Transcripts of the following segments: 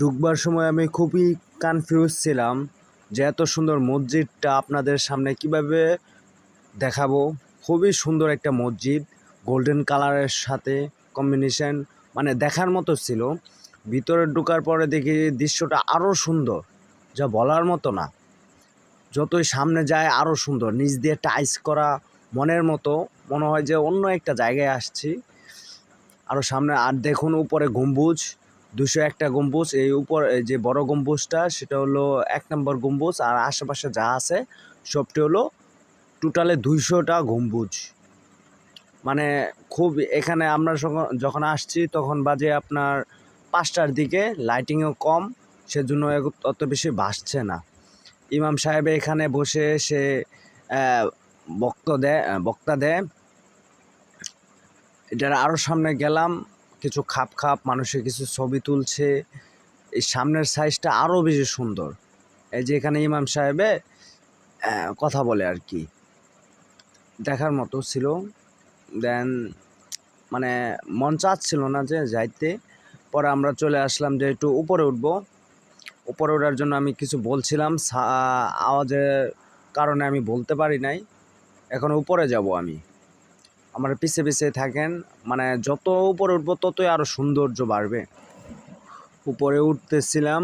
ঢুকবার সময় আমি খুবই কনফিউজ ছিলাম যে এত সুন্দর মসজিদটা আপনাদের সামনে কীভাবে দেখাবো। খুবই সুন্দর একটা মসজিদ গোল্ডেন কালারের সাথে কম্বিনেশন মানে দেখার মতো ছিল। ভিতরে ঢোকার পরে দেখি দৃশ্যটা আরও সুন্দর, যা বলার মতো না। যতই সামনে যায় আরও সুন্দর, নিচ দিয়ে টাইস করা মনের মতো, মনে হয় যে অন্য একটা জায়গায় আসছি। আরও সামনে আর দেখুন উপরে গম্বুজ দুশো একটা গম্বুজ। এই উপর যে বড় গম্বুজটা, সেটা হলো এক নম্বর গম্বুজ। আর আশেপাশে যা আছে, সবটি হলো টোটালে দুইশোটা গম্বুজ। মানে খুব এখানে আমরা যখন আসছি, তখন বাজে আপনার পাঁচটার দিকে, লাইটিংও কম, সেজন্য অত বেশি ভাসছে না। ইমাম সাহেব এখানে বসে সে বক্ত দেয় বক্তা দেয়। এটার আরও সামনে গেলাম কিছু খাপ খাপ, মানুষের কিছু ছবি তুলছে। এই সামনের সাইজটা আরও বেশি সুন্দর। এই যে এখানে ইমাম সাহেবে কথা বলে আর কি। দেখার মতো ছিল। দেন মানে মন চাচ্ছিল না যে যাইতে। পরে আমরা চলে আসলাম যে একটু উপরে উঠবো। উপরে ওঠার জন্য আমি কিছু বলছিলাম। আওয়াজের কারণে আমি বলতে পারি নাই। এখন উপরে যাব আমি। আমার পিছে পিছে থাকেন মানে যত উপরে উঠবো ততই আরও সৌন্দর্য বাড়বে। উপরে উঠতেছিলাম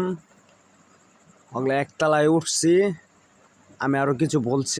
একতলায় উঠছি, আমি আরও কিছু বলছি।